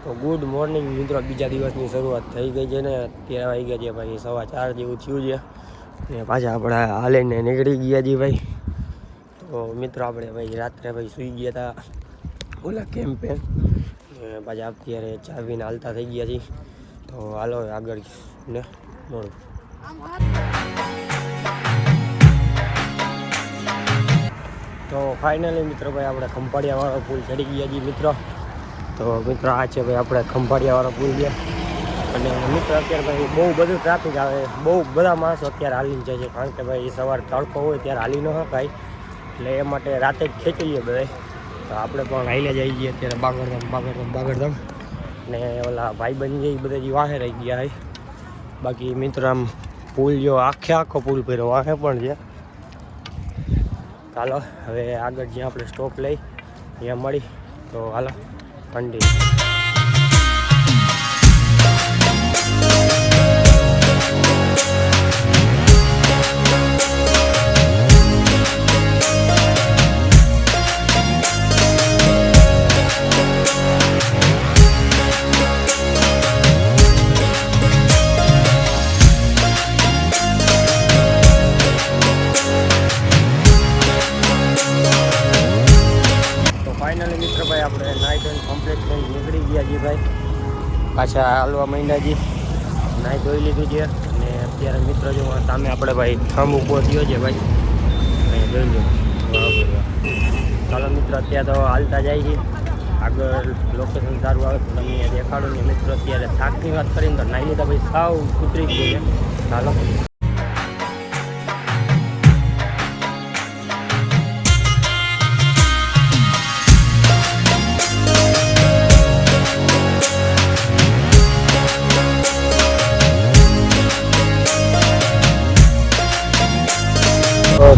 તો good morning મિત્રો બીજા દિવસની શરૂઆત થઈ ગઈ છે ને, અત્યારે આવી ગયા છે ભાઈ સવા ચાર જેવું થયું છે. ને પાછા આપણે હાલીને નીકળી ગયા છીએ ભાઈ. તો મિત્રો, આપણે ભાઈ રાત્રે ભાઈ સૂઈ ગયા હતા ઓલા કેમ્પે ને પાછા અત્યારે ચાવીને હાલતા થઈ ગયા છીએ. તો હાલો આગળ ને મળું. તો ફાઇનલી મિત્રો, ભાઈ આપણે ખંભાળિયાવાળો પુલ ચડી ગયા છીએ મિત્રો. તો મિત્રો આ છે ભાઈ આપણે ખંભાળિયાવાળા પુલ ગયા અને મિત્રો અત્યારે ભાઈ બહુ બધું ટ્રાફિક આવે બહુ બધા માણસો અત્યારે હાલીને જાય છે. કારણ કે ભાઈ સવાર તડકો હોય ત્યારે હાલી ન શકાય. એટલે એ માટે રાતે જ ખેંચીએ બધા તો આપણે પણ હાઈલે જઈ જઈએ અત્યારે બાગડધામ બાગડધામ બાગડધામ. ને ઓલા ભાઈ બની જાય બધા જે વાહે રહી ગયા હોય બાકી મિત્રો આમ પુલ જો આખે આખો પુલ ભર્યો, વાહે પણ છે. ચાલો, હવે આગળ જ્યાં આપણે સ્ટોપ લઈ, ત્યાં મળી. તો હાલો. பண்டிகை પાછા હાલવા માંડ્યા છીએ. નાહી ધોઈ લીધું છે. અને અત્યારે મિત્ર જો સામે આપણે ભાઈ થમ ઊભો થયો છે ભાઈ. અહીં જોઈ લો. ચાલો મિત્ર, અત્યારે તો હાલતા જાય છે. આગળ લોકેશન સારું આવે તો તમને દેખાડું ને મિત્રો, અત્યારે થાકની વાત કરીને તો નાહી લીધા ભાઈ સાવ ઉતરી ગયું છે. ચાલો.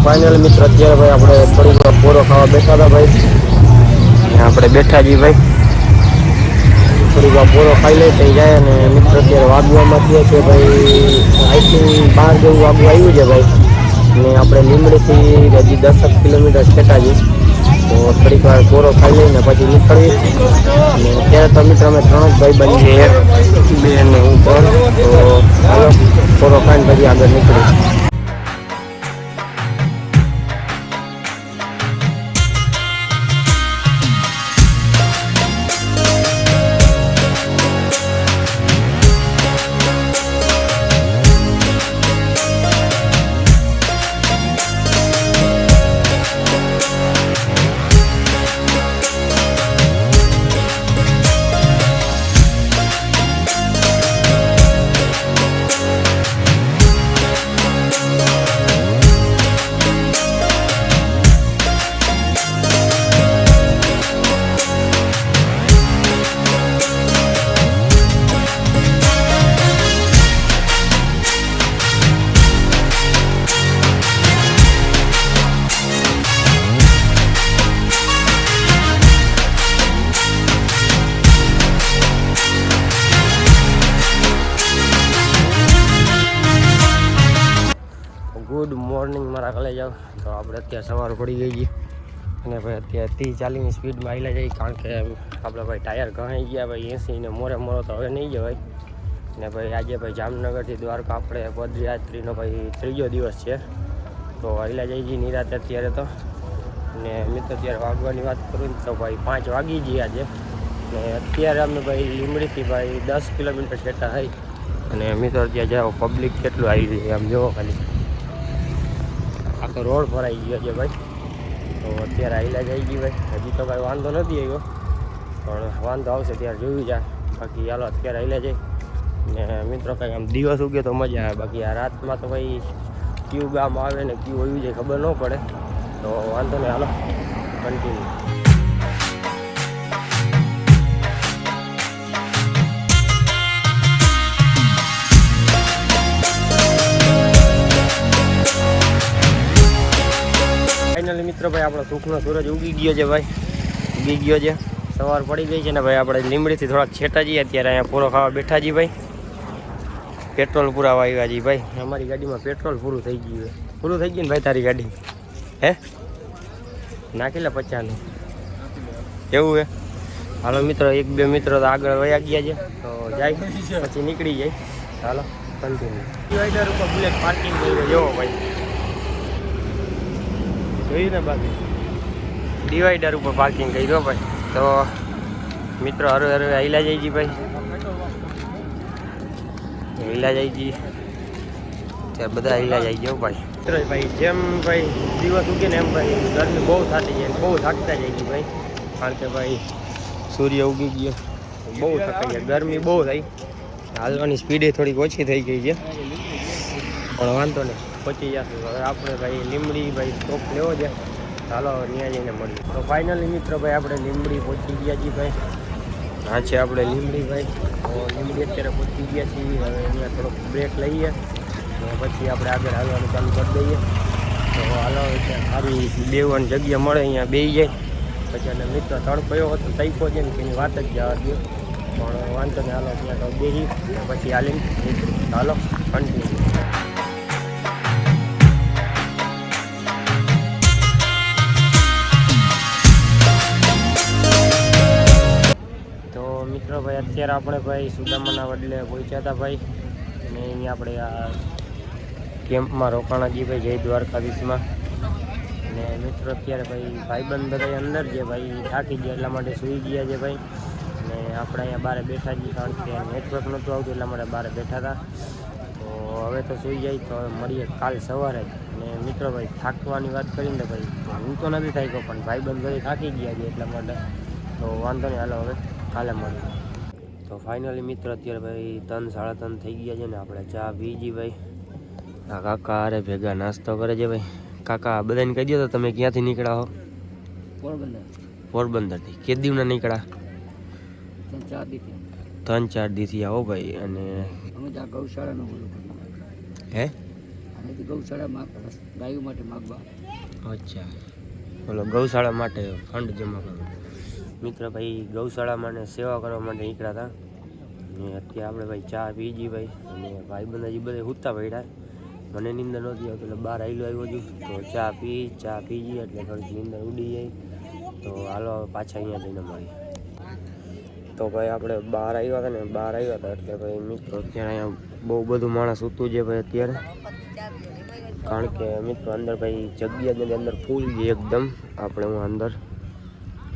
ફાઇનલ મિત્ર, અત્યારે ભાઈ આપણે થોડીક પોરો ખાવા બેઠા હતા ભાઈ. આપણે બેઠા જઈએ ભાઈ. થોડીક વાર પોરો ખાઈ લઈ થઈ જાય અને મિત્ર અત્યારે વાગવામાં થયા છે ભાઈ. આઈથી બાર જેવું વાગવું આવ્યું છે ભાઈ. ને આપણે લીમડીથી હજી દસક કિલોમીટર છેટા જઈએ તો થોડીક વાર પોરો ખાઈ લઈને પછી નીકળીએ. અને અત્યારે તો મિત્ર અમે ત્રણ ભાઈ બની છે બે ને હું પણ તો પોરો ખાઈને પછી આગળ નીકળીએ. આપણે અત્યારે સવાર પડી ગઈ છીએ અને ભાઈ અત્યારે ત્રીસ ચાલીસની સ્પીડમાં આવેલા જઈએ કારણ કે આપણે ભાઈ ટાયર ઘણાઈ ગયા ભાઈ, એસી ને મોરે મોરો તો હવે નહીં જવાય. ને ભાઈ આજે ભાઈ જામનગરથી દ્વારકા આપણે પદયાત્રીનો ભાઈ ત્રીજો દિવસ છે. તો આવેલા જઈ છીએ નિરાતે અત્યારે તો. ને મિત્ર અત્યારે વાગવાની વાત કરું તો ભાઈ પાંચ વાગી ગયા આજે. ને અત્યારે અમે ભાઈ લીમડીથી ભાઈ દસ કિલોમીટર છેટા થઈ. અને મિત્રો ત્યાં જાઓ પબ્લિક કેટલું આવી છે આમ જોવો ખાલી. આખો રોડ ભરાઈ ગયો છે ભાઈ. તો અત્યારે આઈલા જઈ ગઈ ભાઈ. હજી તો કાંઈ વાંધો નથી આવ્યો. પણ વાંધો આવશે ત્યારે જોયું જાય બાકી ચાલો અત્યારે આઈલા જઈ ને મિત્રો કંઈ આમ દિવસ ઉગે તો મજા આવે. બાકી આ રાતમાં તો ભાઈ કયું ગામ આવે ને કયું હોયું જાય ખબર ન પડે. તો વાંધો નહીં, હાલો. કન્ટિન્યુ મિત્રો ભાઈ આપણો સુખનો સૂરજ ઉગી ગયો છે ભાઈ. ઉગી ગયો છે. સવાર પડી ગઈ છે ને ભાઈ આપણે લીમડીથી થોડાક છેટા જઈએ અત્યારે અહીંયા પૂરો ખાવા બેઠા છીએ ભાઈ. પેટ્રોલ પૂરાવા આવ્યા છીએ ભાઈ. અમારી ગાડીમાં પેટ્રોલ પૂરું થઈ ગયું પૂરું થઈ ગયું ને ભાઈ તારી ગાડી? હે? નાખી લે પચાસનું એવું હે હાલો મિત્રો એક બે મિત્રો તો આગળ વયા ગયા છે. તો જાય પછી નીકળી જાય. હાલો કન્ટિન્યુ ઉપર બુલેટ પાર્કિંગ કર્યું જોવો ભાઈ. જોયું ને બાકી. ડિવાઈડર ઉપર પાર્કિંગ કર્યું ભાઈ. તો મિત્રો હરે હરે આઈલા જઈજી ભાઈ. હિલા જઈજી ત્યાં બધા હિલા જઈ ગયો ભાઈ. મિત્રો ભાઈ જેમ ભાઈ દિવસ ઉગે ને એમ ભાઈ ગરમી બહુ થતી જાય બહુ થાકતા જાય છે ભાઈ. કારણ કે ભાઈ સૂર્ય ઉગી ગયો. બહુ થકાઈ જાય ગરમી બહુ થઈ. હાલવાની સ્પીડે થોડીક ઓછી થઈ ગઈ છે. પણ વાંધો નહીં. પહોંચી જશું હવે આપણે ભાઈ લીમડી ભાઈ સ્ટોપ લેવો છે. ચાલો ત્યાં જઈને મળીએ. તો ફાઇનલી મિત્રો ભાઈ, આપણે લીમડી પહોંચી ગયા છીએ ભાઈ. હા છે આપણે લીમડી ભાઈ. તો લીમડી અત્યારે પહોંચી ગયા છીએ. હવે અહીંયા થોડોક બ્રેક લઈએ. પછી આપણે આગળ હાલવાનું ચાલુ કરી દઈએ. તો હાલો સારી બેવાની જગ્યા મળે, અહીંયા બે જાય. પછી અને મિત્ર તડપયો હતો તૈકો છે ને એની વાત જ જવા દો પણ વાંધો નહીં, હાલો, ત્યાં તો બેસી પછી નીકળી હાલો કન્ટિન્યુ ભાઈ, અત્યારે આપણે ભાઈ સુદામાના વડલે પહોંચ્યા હતા ભાઈ. અને અહીંયા આપણે આ કેમ્પમાં રોકાણાજી ભાઈ જય દ્વારકાધીશમાં. અને મિત્રો, અત્યારે ભાઈ ભાઈબંધ બધા અંદર છે ભાઈ, થાકી ગયા એટલા માટે સૂઈ ગયા છે ભાઈ. અને આપણે અહીંયા બહાર બેઠા છીએ, કારણ કે નેટવર્ક નહોતું આવતું એટલા માટે બહાર બેઠા હતા. તો હવે તો સૂઈ જાય, તો મળીએ કાલ સવારે. અને મિત્રો, ભાઈ, થાકવાની વાત કરીને ભાઈ, હું તો નથી થાક્યો, પણ ભાઈબંધ બધા થાકી ગયા છે એટલા માટે. તો વાંધો નહીં, હાલો હવે કાલે મળીએ. તો ફાઇનલી મિત્ર અત્યારે ભાઈ ત્રણ સાડા ત્રણ થઈ ગયા છે ને આપણે ચા પીજી ભાઈ. આ કાકા અરે ભેગા નાસ્તો કરે છે ભાઈ. કાકા બધાને કહી દો તો તમે ક્યાંથી નીકળ્યા હો? પોરબંદર. પોરબંદરથી. કે દીવના નીકળ્યા? ત્રણ ચાર દીથી આવો ભાઈ અને ગૌશાળાનું બોલું હે? ગૌશાળા ગાયો માટે માગવા. અચ્છા. બોલો ગૌશાળા માટે ફંડ જમા કરો મિત્ર ભાઈ ગૌશાળામાં સેવા કરવા માટે નીકળ્યા હતા. અને અત્યારે આપણે ભાઈ ચા પીજી ભાઈ. અને ભાઈ બંધાજી બધા સૂતા પડ્યા મને નીંદર નહોતી આવતી, એટલે બહાર આવેલું આવ્યો છું તો ચા પી, ચા પીજી એટલે થોડીક નીંદર ઉડી જાય તો હાલો પાછા અહીંયા જઈને મળી તો ભાઈ આપણે બહાર આવ્યા હતા ને, બહાર આવ્યા હતા, એટલે ભાઈ મિત્રો અત્યારે અહીંયા બહુ બધું માણસ સૂતું છે ભાઈ અત્યારે. કારણ કે મિત્રો અંદર ભાઈ જગ્યા અંદર ફૂલ છે એકદમ. આપણે હું અંદર,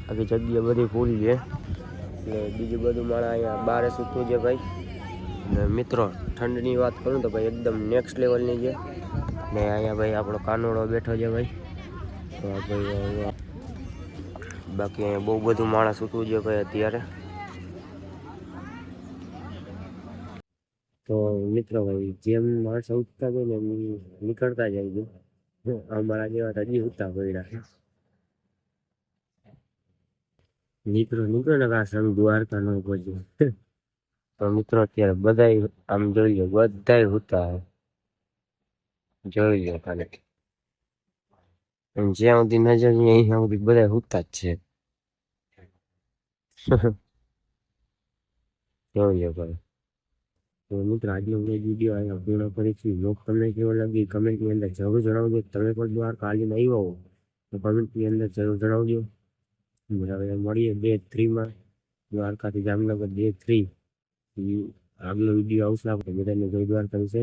આખી જગ્યા બધી ફૂલ છે. એટલે બીજું બધું માણસ અહીંયા બારે સૂતું છે ભાઈ. અને મિત્રો, ઠંડની વાત કરું તો ભાઈ એકદમ નેક્સ્ટ લેવલની છે. ને અહીંયા ભાઈ આપણો કાનોડો બેઠો છે ભાઈ. તો ભાઈ બાકી અહીંયા બહુ બધું માણસ સૂતું છે ભાઈ અત્યારે. તો મિત્રો ભાઈ, જેમ માણસો ઉઠતા જાય ને એમ નીકળતા જાય છે. અમારા જેવા હજી ઉઠતા પડ્યા. નીકળો નીકળો ને આ સંઘ દ્વારકા નો પહોંચ્યો તો મિત્રો, અત્યારે બધાય આમ જોઈ લો, બધાય હુતા જોઈ લો ખાલી. જ્યાં સુધી નજર અહીંયા સુધી બધા હુતા જ છે. જોઈ લો ભાઈ તો મિત્રો, આજનો વીડિયો અહીંયા પૂર્ણ કરીશું લોક તમને કેવો લાગી કમેન્ટની અંદર જરૂર જણાવજો. તમે પણ દ્વારકા હાલીને આવ્યા હો, તો કમેન્ટની અંદર જરૂર જણાવજો. હવે મળીએ ડે થ્રીમાં દ્વારકાથી જામનગર ડે થ્રી આગલો વીડિયો આવશે, આપણે બધાને જય દ્વારકા વિશે